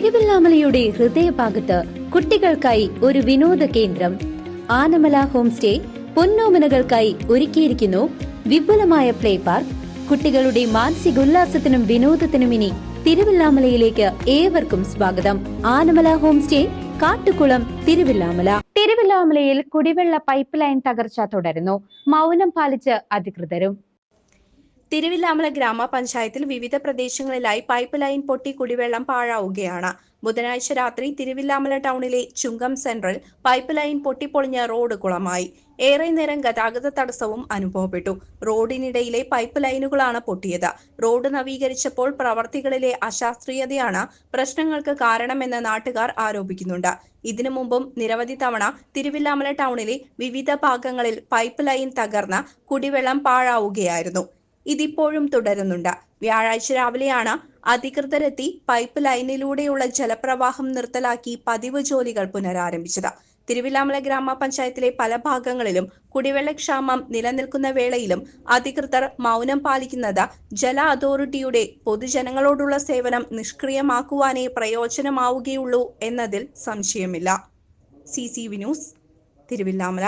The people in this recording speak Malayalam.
തിരുവല്ലാമലയുടെ ഹൃദയഭാഗത്ത് കുട്ടികൾക്കായി ഒരു വിനോദ കേന്ദ്രം. ആനമല ഹോം സ്റ്റേ പൊന്നോമനകൾക്കായി ഒരുക്കിയിരിക്കുന്നു. വിപുലമായ പ്ലേ പാർക്ക്. കുട്ടികളുടെ മാനസികോല്ലാസത്തിനും വിനോദത്തിനും ഇനി തിരുവല്ലാമലയിലേക്ക് ഏവർക്കും സ്വാഗതം. Anamala home stay Kattukulam Thiruvillwamala. തിരുവല്ലാമലയിൽ കുടിവെള്ള പൈപ്പ് ലൈൻ തകർച്ച തുടരുന്നു. മൗനം പാലിച്ച് അധികൃതരും തിരുവില്ലാമല ഗ്രാമപഞ്ചായത്തിൽ വിവിധ പ്രദേശങ്ങളിലായി പൈപ്പ് ലൈൻ പൊട്ടി കുടിവെള്ളം പാഴാവുകയാണ്. ബുധനാഴ്ച രാത്രി തിരുവില്ലാമല ടൗണിലെ ചുങ്കം സെൻട്രൽ പൈപ്പ് ലൈൻ പൊട്ടിപ്പൊളിഞ്ഞ റോഡ് കുളമായി. ഏറെ നേരം ഗതാഗത തടസ്സവും അനുഭവപ്പെട്ടു. റോഡിനിടയിലെ പൈപ്പ് ലൈനുകളാണ് പൊട്ടിയത്. റോഡ് നവീകരിച്ചപ്പോൾ പ്രവർത്തികളിലെ അശാസ്ത്രീയതയാണ് പ്രശ്നങ്ങൾക്ക് കാരണമെന്ന് നാട്ടുകാർ ആരോപിക്കുന്നുണ്ട്. ഇതിനു മുമ്പും നിരവധി തവണ തിരുവില്ലാമല ടൗണിലെ വിവിധ ഭാഗങ്ങളിൽ പൈപ്പ് ലൈൻ തകർന്ന കുടിവെള്ളം പാഴാവുകയായിരുന്നു. ഇതിപ്പോഴും തുടരുന്നുണ്ട്. വ്യാഴാഴ്ച രാവിലെയാണ് അധികൃതരെത്തി പൈപ്പ് ലൈനിലൂടെയുള്ള ജലപ്രവാഹം നിർത്തലാക്കി പതിവ് ജോലികൾ പുനരാരംഭിച്ചത്. തിരുവില്ലാമല ഗ്രാമപഞ്ചായത്തിലെ പല ഭാഗങ്ങളിലും കുടിവെള്ളക്ഷാമം നിലനിൽക്കുന്ന വേളയിലും അധികൃതർ മൗനം പാലിക്കുന്നത് ജല അതോറിറ്റിയുടെ പൊതുജനങ്ങളോടുള്ള സേവനം നിഷ്ക്രിയമാക്കുവാനേ പ്രയോജനമാവുകയുള്ളൂ എന്നതിൽ സംശയമില്ല. C C news Thiruvillwamala.